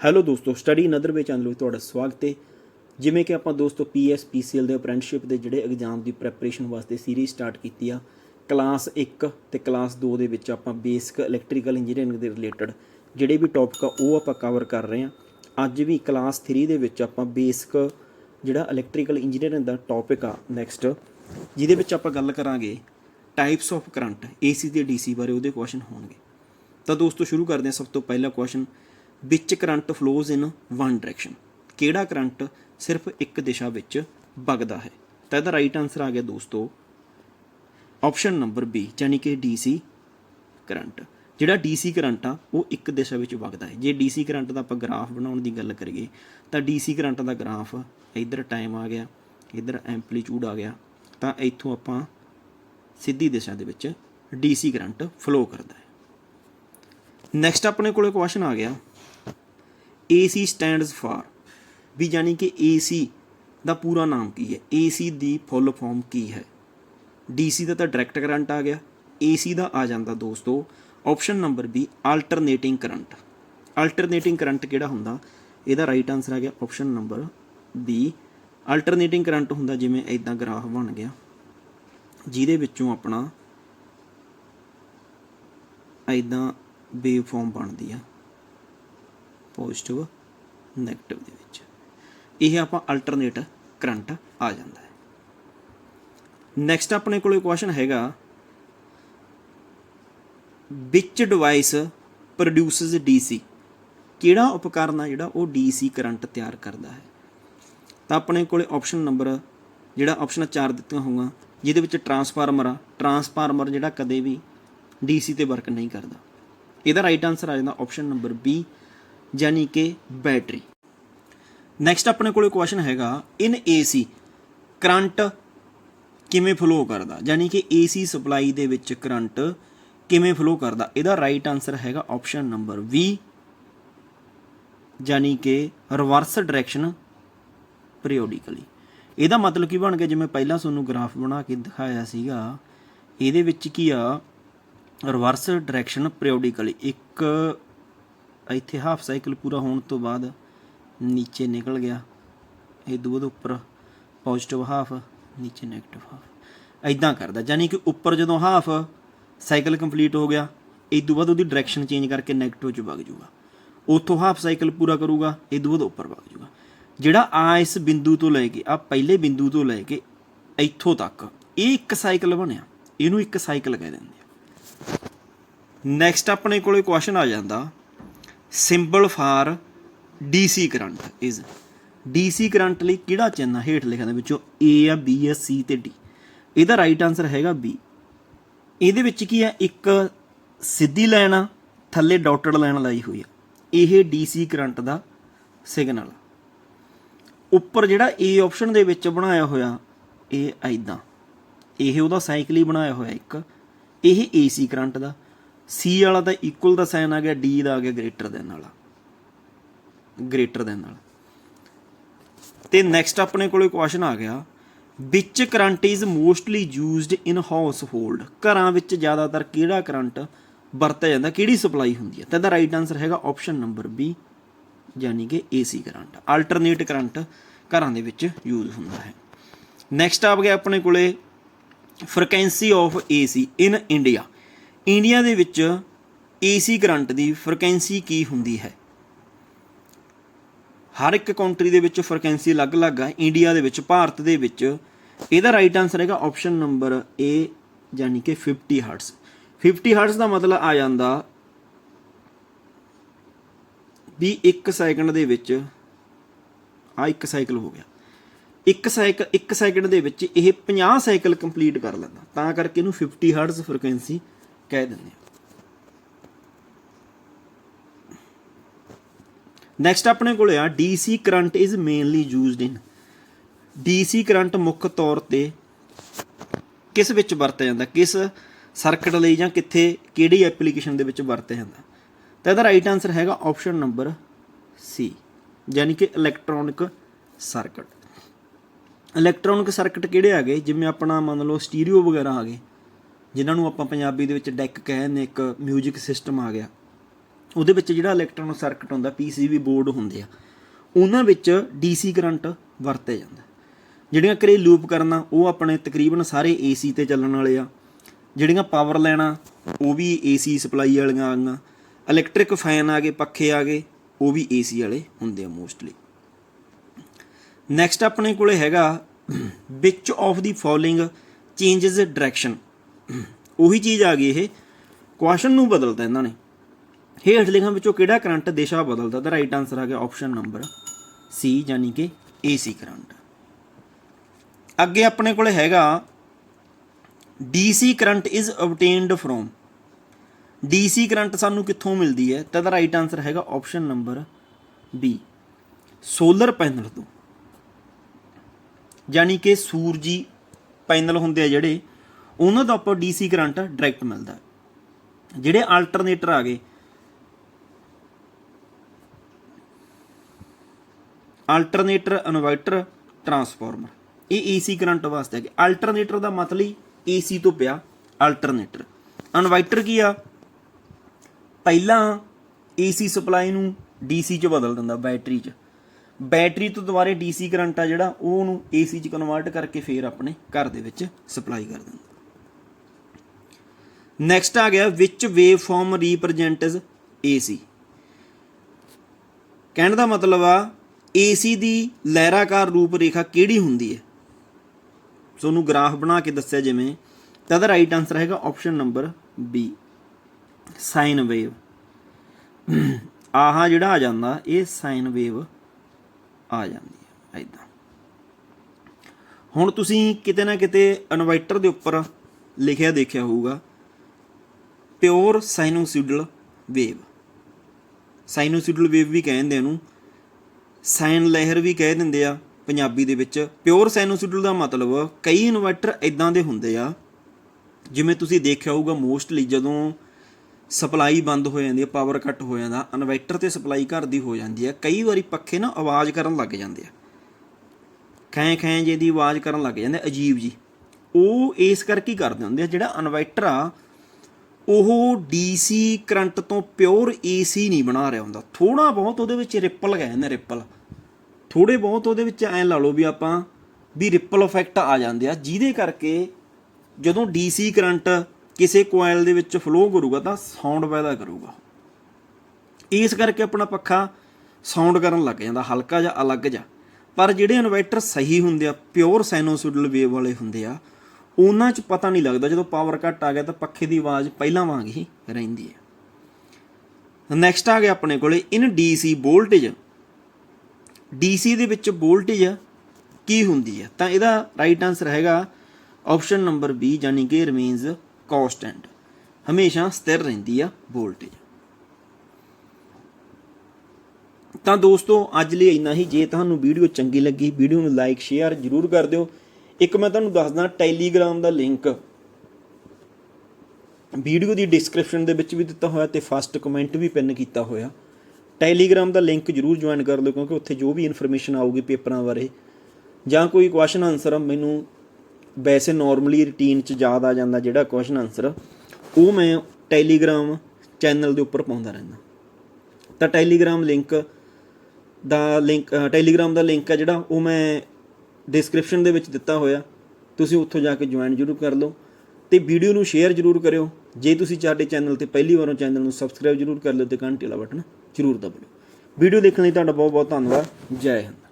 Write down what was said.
Hello ਦੋਸਤੋ, study ਨਦਰ ਵਿੱਚ ਚੈਨਲ ਵਿੱਚ ਤੁਹਾਡਾ ਸਵਾਗਤ ਹੈ। ਜਿਵੇਂ ਕਿ ਆਪਾਂ ਦੋਸਤੋ ਪੀਐਸ ਪੀਸੀਐਲ ਦੇ ਅਪ੍ਰੈਂਟਿਸਸ਼ਿਪ ਦੇ ਜਿਹੜੇ ਐਗਜ਼ਾਮ ਦੀ ਪ੍ਰੈਪਰੇਸ਼ਨ ਵਾਸਤੇ ਸੀਰੀਜ਼ ਸਟਾਰਟ ਕੀਤੀ ਆ ਕਲਾਸ 1 ਤੇ ਕਲਾਸ 2 ਦੇ ਵਿੱਚ ਆਪਾਂ ਬੇਸਿਕ ਇਲੈਕਟ੍ਰੀਕਲ ਇੰਜੀਨੀਅਰਿੰਗ ਦੇ ਰਿਲੇਟਡ ਜਿਹੜੇ ਵੀ ਟੌਪਿਕ ਆ, ਉਹ ਆਪਾਂ ਕਵਰ ਕਰ ਰਹੇ ਆ। ਅੱਜ ਵੀ ਕਲਾਸ 3 ਦੇ ਵਿੱਚ ਆਪਾਂ ਬੇਸਿਕ ਜਿਹੜਾ ਇਲੈਕਟ੍ਰੀਕਲ ਇੰਜੀਨੀਅਰਿੰਗ ਦਾ ਟੌਪਿਕ ਆ ਨੈਕਸਟ ਜਿਹਦੇ ਵਿੱਚ ਆਪਾਂ ਗੱਲ ਕਰਾਂਗੇ ਟਾਈਪਸ ਆਫ ਕਰੰਟ ਏਸੀ ਤੇ ਡੀਸੀ ਬਾਰੇ ਉਹਦੇ ਕੁਐਸਚਨ ਹੋਣਗੇ। ਤਾਂ ਦੋਸਤੋ ਸ਼ੁਰੂ ਕਰਦੇ ਹਾਂ, ਸਭ ਤੋਂ ਪਹਿਲਾ ਕੁਐਸਚਨ ਵਿੱਚ current flows in one direction ਕਿਹੜਾ ਕਰੰਟ? ਸਿਰਫ ਇੱਕ ਦਿਸ਼ਾ ਵਿੱਚ ਵਗਦਾ ਹੈ। ਤਾਂ ਇਹਦਾ ਰਾਈਟ ਆਨਸਰ ਆ ਗਿਆ ਦੋਸਤੋ ਆਪਸ਼ਨ ਨੰਬਰ ਬੀ ਯਾਨੀ ਕਿ ਡੀਸੀ ਕਰੰਟ। ਜਿਹੜਾ ਡੀਸੀ ਕਰੰਟ ਆ, ਉਹ ਇੱਕ ਦਿਸ਼ਾ ਵਿੱਚ ਵਗਦਾ ਹੈ। ਜੇ ਡੀਸੀ ਕਰੰਟ ਦਾ ਆਪਾਂ ਗ੍ਰਾਫ ਬਣਾਉਣ ਦੀ ਗੱਲ ਕਰੀਏ, ਤਾਂ ਡੀਸੀ ਕਰੰਟ ਦਾ ਗ੍ਰਾਫ ਇੱਧਰ ਟਾਈਮ ਆ ਗਿਆ, ਇੱਧਰ ਐਂਪਲੀਟਿਊਡ ਆ ਗਿਆ, ਤਾਂ ਇੱਥੋਂ ਆਪਾਂ ਸਿੱਧੀ ਦਿਸ਼ਾ ਦੇ ਵਿੱਚ ਡੀਸੀ ਕਰੰਟ ਫਲੋ ਕਰਦਾ ਹੈ। ਨੈਕਸਟ ਆਪਣੇ ਕੋਲੇ ਕੁਐਸਚਨ ਆ ਗਿਆ। AC ਸਟੈਂਡਸ ਫਾਰ ਵੀ ਯਾਨੀ ਕਿ AC ਦਾ ਪੂਰਾ ਨਾਮ ਕੀ ਹੈ? AC ਦੀ ਫੁੱਲ ਫਾਰਮ ਕੀ ਹੈ? DC ਦਾ ਤਾਂ ਡਾਇਰੈਕਟ ਕਰੰਟ ਆ ਗਿਆ। AC ਦਾ ਆ ਜਾਂਦਾ ਦੋਸਤੋ। Option number B alternating current alternating current ਕਿਹੜਾ ਹੁੰਦਾ? ਇਹਦਾ ਰਾਈਟ ਆਨਸਰ ਆ ਗਿਆ option number B alternating current ਹੁੰਦਾ ਜਿਵੇਂ ਇਦਾਂ ਗ੍ਰਾਫ ਬਣ ਗਿਆ। ਜਿਹਦੇ ਵਿੱਚੋਂ ਆਪਣਾ ਇਦਾਂ ਵੇਵ ਫਾਰਮ ਬਣਦੀ ਆ। ਪੋਜ਼ਿਟਿਵ 네ਗੇਟਿਵ ਦੇ ਵਿੱਚ। ਇਹ ਆਪਾਂ ਅਲਟਰਨੇਟ ਕਰੰਟ ਆ ਜਾਂਦਾ ਹੈ। ਨੈਕਸਟ ਆਪਣੇ ਕੋਲੇ ਕੁਐਸਚਨ ਹੈਗਾ ਵਿਚ ਡਿਵਾਈਸ ਪ੍ਰੋਡਿਊਸਸ ਡੀਸੀ ਕਿਹੜਾ ਉਪਕਰਨ ਆ ਜਿਹੜਾ ਉਹ ਡੀਸੀ ਕਰੰਟ ਤਿਆਰ ਕਰਦਾ ਹੈ? ਤਾਂ ਆਪਣੇ ਕੋਲੇ ਆਪਸ਼ਨ ਨੰਬਰ ਜਿਹੜਾ ਆਪਸ਼ਨ 4 ਦਿੱਤੀਆਂ ਹੋਊਗਾ ਜਿਹਦੇ ਵਿੱਚ ਟਰਾਂਸਫਾਰਮਰ ਆ। ਟਰਾਂਸਫਾਰਮਰ ਜਿਹੜਾ ਕਦੇ ਵੀ ਡੀਸੀ ਤੇ ਵਰਕ ਨਹੀਂ ਕਰਦਾ। ਇਹਦਾ ਰਾਈਟ ਆਨਸਰ ਆ ਜਾਂਦਾ ਆਪਸ਼ਨ ਨੰਬਰ ਬੀ ਯਾਨੀ ਕਿ ਬੈਟਰੀ। ਨੈਕਸਟ ਆਪਣੇ ਕੋਲੇ ਕੁਐਸਚਨ ਹੈਗਾ ਇਨ ਏਸੀ ਕਰੰਟ ਕਿਵੇਂ ਫਲੋ ਕਰਦਾ? ਯਾਨੀ ਕਿ ਏਸੀ ਸਪਲਾਈ ਦੇ ਵਿੱਚ ਕਰੰਟ ਕਿਵੇਂ ਫਲੋ ਕਰਦਾ? ਇਹਦਾ ਰਾਈਟ ਆਨਸਰ ਹੈਗਾ ਆਪਸ਼ਨ ਨੰਬਰ ਬੀ ਯਾਨੀ ਕਿ ਰਿਵਰਸ ਡਾਇਰੈਕਸ਼ਨ ਪੀਰੀਓਡਿਕਲੀ ਇਹਦਾ ਮਤਲਬ ਕੀ ਬਣ ਗਿਆ? ਜਿਵੇਂ ਪਹਿਲਾਂ ਤੁਹਾਨੂੰ ਗ੍ਰਾਫ ਬਣਾ ਕੇ ਦਿਖਾਇਆ ਸੀਗਾ, ਇਹਦੇ ਵਿੱਚ ਕੀ ਆ? ਰਿਵਰਸ ਡਾਇਰੈਕਸ਼ਨ ਪੀਰੀਓਡਿਕਲੀ ਇੱਕ ਇੱਥੇ ਹਾਫ ਸਾਈਕਲ ਪੂਰਾ ਹੋਣ ਤੋਂ ਬਾਅਦ ਨੀਚੇ ਨਿਕਲ ਗਿਆ। ਇਹ ਦੂਦ ਉੱਪਰ ਪੋਜ਼ਿਟਿਵ ਹਾਫ ਨੀਚੇ 네ਗੇਟਿਵ ਹਾਫ ਐਦਾਂ ਕਰਦਾ ਯਾਨੀ ਕਿ ਉੱਪਰ ਜਦੋਂ ਹਾਫ ਸਾਈਕਲ ਕੰਪਲੀਟ ਹੋ ਗਿਆ, ਇਹ ਤੋਂ ਬਾਅਦ ਉਹਦੀ ਡਾਇਰੈਕਸ਼ਨ ਚੇਂਜ ਕਰਕੇ 네ਗੇਟਿਵ ਚ ਵਗ ਜਾਊਗਾ। ਉੱਥੋਂ ਹਾਫ ਸਾਈਕਲ ਪੂਰਾ ਕਰੂਗਾ, ਇਹ ਤੋਂ ਬਾਅਦ ਉੱਪਰ ਵਗ ਜਾਊਗਾ। ਜਿਹੜਾ ਆ ਇਸ ਬਿੰਦੂ ਤੋਂ ਲੈ ਕੇ, ਆ ਪਹਿਲੇ ਬਿੰਦੂ ਤੋਂ ਲੈ ਕੇ ਇੱਥੋਂ ਤੱਕ, ਇਹ ਇੱਕ ਸਾਈਕਲ ਬਣਿਆ। ਇਹਨੂੰ ਇੱਕ ਸਾਈਕਲ ਕਹਿ ਦਿੰਦੇ ਆ। ਨੈਕਸਟ ਆਪਣੇ ਕੋਲੇ ਕੁਐਸਚਨ ਆ ਜਾਂਦਾ symbol for DC current is DC current ਲਈ ਕਿਹੜਾ ਚਿੰਨ੍ਹ ਹੇਠ ਲਿਖਿਆ ਦੇ ਵਿੱਚੋਂ A ਆ, B ਆ, C ਤੇ D ਇਹਦਾ ਰਾਈਟ ਆਨਸਰ ਹੈਗਾ B ਇਹਦੇ ਵਿੱਚ ਕੀ ਆ? ਇੱਕ ਸਿੱਧੀ ਲਾਈਨ ਆ, ਥੱਲੇ ਡਾਟਡ ਲਾਈਨ ਲਾਈ ਹੋਈ ਆ। ਇਹ ਡੀਸੀ ਕਰੰਟ ਦਾ ਸਿਗਨਲ ਉੱਪਰ ਜਿਹੜਾ A ਆਪਸ਼ਨ ਦੇ ਵਿੱਚ ਬਣਾਇਆ ਹੋਇਆ, ਇਹ ਐਦਾਂ ਇਹ ਉਹਦਾ ਸਾਈਕਲ ਹੀ ਬਣਾਇਆ ਹੋਇਆ ਇੱਕ। ਇਹ AC ਕਰੰਟ ਦਾ। ਸੀ ਵਾਲਾ ਤਾਂ ਇਕੁਅਲ ਦਾ ਸਾਈਨ ਆ ਗਿਆ ਡੀ ਦਾ ਆ ਗਿਆ ਗ੍ਰੇਟਰ ਦੈਨ ਵਾਲਾ। ਗ੍ਰੇਟਰ ਦੈਨ ਵਾਲਾ। ਤੇ ਨੈਕਸਟ ਆਪਣੇ ਕੋਲੇ ਕੁਐਸਚਨ ਆ ਗਿਆ which current is mostly used in household ਘਰਾਂ ਵਿੱਚ ਜ਼ਿਆਦਾਤਰ ਕਿਹੜਾ ਕਰੰਟ ਵਰਤਿਆ ਜਾਂਦਾ, ਕਿਹੜੀ ਸਪਲਾਈ ਹੁੰਦੀ ਹੈ? ਤਾਂ ਇਹਦਾ ਰਾਈਟ ਆਨਸਰ ਹੈਗਾ ਆਪਸ਼ਨ ਨੰਬਰ B, ਯਾਨੀ ਕਿ AC ਕਰੰਟ ਆਲਟਰਨੇਟ ਕਰੰਟ ਘਰਾਂ ਦੇ ਵਿੱਚ ਯੂਜ਼ ਹੁੰਦਾ ਹੈ। ਨੈਕਸਟ ਆ ਗਿਆ ਆਪਣੇ ਕੋਲੇ frequency of AC in India India ਦੇ ਵਿੱਚ AC ਕਰੰਟ ਦੀ ਫ੍ਰੀਕੁਐਂਸੀ ਕੀ ਹੁੰਦੀ ਹੈ? ਹਰ ਇੱਕ ਕੰਟਰੀ ਦੇ ਵਿੱਚ ਫ੍ਰੀਕੁਐਂਸੀ ਅਲੱਗ-ਅਲੱਗ ਆ। ਇੰਡੀਆ ਦੇ ਵਿੱਚ, ਭਾਰਤ ਦੇ ਵਿੱਚ। ਇਹਦਾ ਰਾਈਟ ਆਨਸਰ ਹੈਗਾ ਆਪਸ਼ਨ ਨੰਬਰ A ਯਾਨੀ ਕਿ 50 ਹਰਟਜ਼ 50 ਹਰਟਜ਼ ਦਾ ਮਤਲਬ ਆ ਜਾਂਦਾ ਵੀ 1 ਸੈਕਿੰਡ ਦੇ ਵਿੱਚ ਆ 1 ਸਾਈਕਲ ਹੋ ਗਿਆ। 1 ਸਾਈਕਲ 1 ਸੈਕਿੰਡ ਦੇ ਵਿੱਚ ਇਹ 50 ਸਾਈਕਲ ਕੰਪਲੀਟ ਕਰ ਲੈਂਦਾ। ਤਾਂ ਕਰਕੇ ਇਹਨੂੰ 50 ਹਰਟਜ਼ ਫ੍ਰੀਕੁਐਂਸੀ ਕਹਿ ਦਿੰਦੇ ਨੈਕਸਟ ਆਪਣੇ ਕੋਲ ਆ DC current is mainly used in DC current ਮੁੱਖ ਤੌਰ ਤੇ ਕਿਸ ਵਿੱਚ ਵਰਤਿਆ ਜਾਂਦਾ, ਕਿਸ ਸਰਕਟ ਲਈ ਜਾਂ ਕਿੱਥੇ, ਕਿਹੜੀ ਐਪਲੀਕੇਸ਼ਨ ਦੇ ਵਿੱਚ ਵਰਤਿਆ ਜਾਂਦਾ। ਤਾਂ ਇਹਦਾ ਰਾਈਟ ਆਨਸਰ ਹੈਗਾ ਆਪਸ਼ਨ ਨੰਬਰ ਸੀ ਯਾਨੀ ਕਿ ਇਲੈਕਟ੍ਰੋਨਿਕ ਸਰਕਟ ਇਲੈਕਟ੍ਰੋਨਿਕ ਸਰਕਟ ਕਿਹੜੇ ਆ ਗਏ? ਜਿਵੇਂ ਆਪਣਾ ਮੰਨ ਲਓ ਸਟੀਰੀਓ ਵਗੈਰਾ ਆ ਗਏ। ਜਿਨ੍ਹਾਂ ਨੂੰ ਆਪਾਂ ਪੰਜਾਬੀ ਦੇ ਵਿੱਚ ਡੈਕ ਕਹਿੰਦੇ ਇੱਕ 뮤직 ਸਿਸਟਮ ਆ ਗਿਆ। ਉਹਦੇ ਵਿੱਚ ਜਿਹੜਾ ਇਲੈਕਟ੍ਰੋਨ ਸਰਕਟ ਹੁੰਦਾ ਪੀਸੀਬੀ ਬੋਰਡ ਹੁੰਦੇ ਆ, ਉਹਨਾਂ ਵਿੱਚ ਡੀਸੀ ਕਰੰਟ ਵਰਤਿਆ ਜਾਂਦਾ। ਜਿਹੜੀਆਂ ਘਰੇਲੂ ਉਪਕਰਨਾਂ ਉਹ ਆਪਣੇ ਤਕਰੀਬਨ ਸਾਰੇ ਏਸੀ ਤੇ ਚੱਲਣ ਵਾਲੇ ਆ। ਜਿਹੜੀਆਂ ਪਾਵਰ ਲੈਣਾ ਉਹ ਵੀ ਏਸੀ ਸਪਲਾਈ ਵਾਲੀਆਂ ਆ ਗਈਆਂ। ਇਲੈਕਟ੍ਰਿਕ ਫੈਨ ਆ ਗਏ, ਪੱਖੇ ਆ ਗਏ, ਉਹ ਵੀ ਏਸੀ ਵਾਲੇ ਹੁੰਦੇ ਆ ਮੋਸਟਲੀ ਨੈਕਸਟ ਆਪਣੇ ਕੋਲੇ ਹੈਗਾ which of the following changes direction ਉਹੀ ਚੀਜ਼ ਆ ਗਈ ਇਹ। ਕੁਐਸਚਨ ਨੂੰ ਬਦਲਦਾ ਇਹਨਾਂ ਨੇ। ਹੇਠ ਲਿਖਾਂ ਵਿੱਚੋਂ ਕਿਹੜਾ ਕਰੰਟ ਦਿਸ਼ਾ ਬਦਲਦਾ? ਤਾਂ ਰਾਈਟ ਆਨਸਰ ਆ ਗਿਆ ਆਪਸ਼ਨ ਨੰਬਰ ਸੀ ਯਾਨੀ ਕਿ ਏਸੀ ਕਰੰਟ। ਅੱਗੇ ਆਪਣੇ ਕੋਲ ਹੈਗਾ DC current is obtained from DC current ਸਾਨੂੰ ਕਿੱਥੋਂ ਮਿਲਦੀ ਹੈ? ਤਾਂ ਦਾ ਰਾਈਟ ਆਨਸਰ ਹੈਗਾ option number B solar panel ਤੋਂ। ਯਾਨੀ ਕਿ ਸੂਰਜੀ ਪੈਨਲ ਹੁੰਦੇ ਆ ਜਿਹੜੇ ਉਹਨਾਂ ਤੋਂ ਆਪਾਂ DC ਕਰੰਟ ਡਾਇਰੈਕਟ ਮਿਲਦਾ ਜਿਹੜੇ ਆਲਟਰਨੇਟਰ ਆ ਗਏ ਆਲਟਰਨੇਟਰ ਇਨਵਰਟਰ, ਟਰਾਂਸਫਾਰਮਰ, ਇਹ ਏਸੀ ਕਰੰਟ ਵਾਸਤੇ ਹੈ ਆਲਟਰਨੇਟਰ ਦਾ ਮਤਲਬ ਹੀ ਏਸੀ ਤੋਂ ਪਿਆ ਆਲਟਰਨੇਟਰ ਇਨਵਰਟਰ ਕੀ ਆ? ਪਹਿਲਾਂ ਏਸੀ ਸਪਲਾਈ ਨੂੰ ਡੀਸੀ ਚ ਬਦਲ ਦਿੰਦਾ, ਬੈਟਰੀ ਚ। ਬੈਟਰੀ ਤੋਂ ਦੁਬਾਰੇ ਡੀਸੀ ਕਰੰਟ ਆ ਜਿਹੜਾ ਉਹ ਉਹਨੂੰ ਏਸੀ ਚ ਕਨਵਰਟ ਕਰਕੇ ਫੇਰ ਆਪਣੇ ਘਰ ਦੇ ਵਿੱਚ ਸਪਲਾਈ ਕਰ ਦਿੰਦਾ। ਨੈਕਸਟ ਆ ਗਿਆ which wave form represents AC ਕਹਿਣ ਦਾ ਮਤਲਬ ਆ ਏਸੀ ਦੀ ਲਹਿਰਾਕਾਰ ਰੂਪ ਰੇਖਾ ਕਿਹੜੀ ਹੁੰਦੀ ਹੈ? ਤੁਹਾਨੂੰ ਗ੍ਰਾਫ ਬਣਾ ਕੇ ਦੱਸਿਆ ਜਿਵੇਂ, ਤਾਂ ਦਾ ਰਾਈਟ ਆਨਸਰ ਹੈਗਾ option number B sine wave ਆਹ ਜਿਹੜਾ ਆ ਜਾਂਦਾ, ਇਹ ਸਾਈਨ ਵੇਵ ਆ ਜਾਂਦੀ ਹੈ ਐਦਾਂ ਹੁਣ ਤੁਸੀਂ ਕਿਤੇ ਨਾ ਕਿਤੇ ਇਨਵਰਟਰ ਦੇ ਉੱਪਰ ਲਿਖਿਆ ਦੇਖਿਆ ਹੋਊਗਾ pure sinusoidal wave sinusoidal wave ਵੀ ਕਹਿੰਦੇ ਇਹਨੂੰ। ਸਾਈਨ ਲਹਿਰ ਵੀ ਕਹਿ ਦਿੰਦੇ ਆ ਪੰਜਾਬੀ ਦੇ ਵਿੱਚ। ਪਿਓਰ ਸਾਈਨੋਸੋਇਡਲ ਦਾ ਮਤਲਬ ਕਈ ਇਨਵਰਟਰ ਇਦਾਂ ਦੇ ਹੁੰਦੇ ਆ, ਜਿਵੇਂ ਤੁਸੀਂ ਦੇਖਿਆ ਹੋਊਗਾ ਮੋਸਟਲੀ ਜਦੋਂ ਸਪਲਾਈ ਬੰਦ ਹੋ ਜਾਂਦੀ ਹੈ ਪਾਵਰ ਕੱਟ ਹੋ ਜਾਂਦਾ, ਇਨਵਰਟਰ ਤੇ ਸਪਲਾਈ ਘਰ ਦੀ ਹੋ ਜਾਂਦੀ ਹੈ ਕਈ ਵਾਰੀ ਪੱਖੇ ਨਾ ਆਵਾਜ਼ ਕਰਨ ਲੱਗ ਜਾਂਦੇ ਆ। ਖੈਂ ਖੈਂ ਜੇ ਦੀ ਆਵਾਜ਼ ਕਰਨ ਲੱਗ ਜਾਂਦੇ ਅਜੀਬ ਜੀ ਉਹ ਇਸ ਕਰਕੇ ਕਰਦੇ ਹੁੰਦੇ ਆ, ਜਿਹੜਾ ਇਨਵਰਟਰ ਆ ਉਹ ਡੀਸੀ ਕਰੰਟ ਤੋਂ ਪਿਓਰ ਏਸੀ ਨਹੀਂ ਬਣਾ ਰਿਹਾ ਹੁੰਦਾ। ਥੋੜਾ ਬਹੁਤ ਉਹਦੇ ਵਿੱਚ ਰਿਪਲ ਗਏ ਨੇ ਰਿਪਲ ਥੋੜੇ ਬਹੁਤ ਉਹਦੇ ਵਿੱਚ ਐਂ ਲਾ ਲਓ ਵੀ ਆਪਾਂ ਵੀ ਰਿਪਲ ਇਫੈਕਟ ਆ ਜਾਂਦੇ ਆ, ਜਿਹਦੇ ਕਰਕੇ ਜਦੋਂ ਡੀਸੀ ਕਰੰਟ ਕਿਸੇ ਕੋਇਲ ਦੇ ਵਿੱਚ ਫਲੋ ਕਰੂਗਾ ਤਾਂ ਸਾਊਂਡ ਪੈਦਾ ਕਰੂਗਾ। ਇਸ ਕਰਕੇ ਆਪਣਾ ਪੱਖਾ ਸਾਊਂਡ ਕਰਨ ਲੱਗ ਜਾਂਦਾ, ਹਲਕਾ ਜਾਂ ਅਲੱਗ ਜਾਂ ਪਰ ਜਿਹੜੇ ਇਨਵਰਟਰ ਸਹੀ ਹੁੰਦੇ ਆ ਪਿਓਰ ਸਾਈਨੋਸੋਇਡਲ ਵੇਵ ਵਾਲੇ ਹੁੰਦੇ ਆ ਉਹਨਾਂ 'ਚ ਪਤਾ ਨਹੀਂ ਲੱਗਦਾ, ਜਦੋਂ ਪਾਵਰ ਕੱਟ ਆ ਗਿਆ ਤਾਂ ਪੱਖੇ ਦੀ ਆਵਾਜ਼ ਪਹਿਲਾਂ ਵਾਂਗ ਹੀ ਰਹਿੰਦੀ ਹੈ। ਨੈਕਸਟ ਆ ਗਿਆ ਆਪਣੇ ਕੋਲੇ, ਇਨ ਡੀਸੀ ਵੋਲਟੇਜ ਡੀਸੀ ਦੇ ਵਿੱਚ ਵੋਲਟੇਜ ਕੀ ਹੁੰਦੀ ਹੈ? ਤਾਂ ਇਹਦਾ ਰਾਈਟ ਆਨਸਰ ਹੈਗਾ ਆਪਸ਼ਨ ਨੰਬਰ ਬੀ ਯਾਨੀ ਕਿ ਰਿਮੇਨਸ ਕਾਂਸਟੈਂਟ ਹਮੇਸ਼ਾ ਸਥਿਰ ਰਹਿੰਦੀ ਆ ਵੋਲਟੇਜ ਤਾਂ ਦੋਸਤੋ, ਅੱਜ ਲਈ ਇੰਨਾ ਹੀ। ਜੇ ਤੁਹਾਨੂੰ ਵੀਡੀਓ ਚੰਗੀ ਲੱਗੀ, ਵੀਡੀਓ ਨੂੰ ਲਾਈਕ ਸ਼ੇਅਰ ਜਰੂਰ ਕਰ ਦਿਓ। ਇੱਕ ਮੈਂ ਤੁਹਾਨੂੰ ਦੱਸਦਾ ਟੈਲੀਗ੍ਰਾਮ ਦਾ ਲਿੰਕ ਵੀਡੀਓ ਦੀ ਡਿਸਕ੍ਰਿਪਸ਼ਨ ਦੇ ਵਿੱਚ ਵੀ ਦਿੱਤਾ ਹੋਇਆ ਤੇ ਫਸਟ ਕਮੈਂਟ ਵੀ ਪਿੰਨ ਕੀਤਾ ਹੋਇਆ। ਟੈਲੀਗ੍ਰਾਮ ਦਾ ਲਿੰਕ ਜਰੂਰ ਜੁਆਇਨ ਕਰ ਲਓ ਕਿਉਂਕਿ ਉੱਥੇ ਜੋ ਵੀ ਇਨਫੋਰਮੇਸ਼ਨ ਆਊਗੀ ਪੇਪਰਾਂ ਬਾਰੇ। ਜਾਂ ਕੋਈ ਕੁਐਸਚਨ ਆਨਸਰ ਮੈਨੂੰ ਵੈਸੇ ਨਾਰਮਲੀ ਰੁਟੀਨ 'ਚ ਯਾਦ ਆ ਜਾਂਦਾ ਜਿਹੜਾ ਕੁਐਸਚਨ ਆਨਸਰ ਉਹ ਮੈਂ ਟੈਲੀਗ੍ਰਾਮ ਚੈਨਲ ਦੇ ਉੱਪਰ ਪਾਉਂਦਾ ਰਹਿੰਦਾ। ਤਾਂ ਟੈਲੀਗ੍ਰਾਮ ਲਿੰਕ ਦਾ ਲਿੰਕ ਟੈਲੀਗ੍ਰਾਮ ਦਾ ਲਿੰਕ ਹੈ ਜਿਹੜਾ, ਉਹ ਮੈਂ ਡਿਸਕ੍ਰਿਪਸ਼ਨ ਦੇ ਵਿੱਚ ਦਿੱਤਾ ਹੋਇਆ। ਤੁਸੀਂ ਉੱਥੋਂ ਜਾ ਕੇ ਜੁਆਇਨ ਜ਼ਰੂਰ ਕਰ ਲਓ ਤੇ ਵੀਡੀਓ ਨੂੰ ਸ਼ੇਅਰ ਜ਼ਰੂਰ ਕਰਿਓ। ਜੇ ਤੁਸੀਂ ਸਾਡੇ ਚੈਨਲ ਤੇ ਪਹਿਲੀ ਵਾਰੋਂ ਚੈਨਲ ਨੂੰ ਸਬਸਕ੍ਰਾਈਬ ਜ਼ਰੂਰ ਕਰ ਲਿਓ ਤੇ ਘੰਟੀ ਵਾਲਾ ਬਟਨ ਜ਼ਰੂਰ ਦਬਾ ਲਿਓ ਵੀਡੀਓ ਦੇਖਣ ਲਈ ਤੁਹਾਡਾ ਬਹੁਤ ਬਹੁਤ ਧੰਨਵਾਦ। ਜੈ ਹਿੰਦ।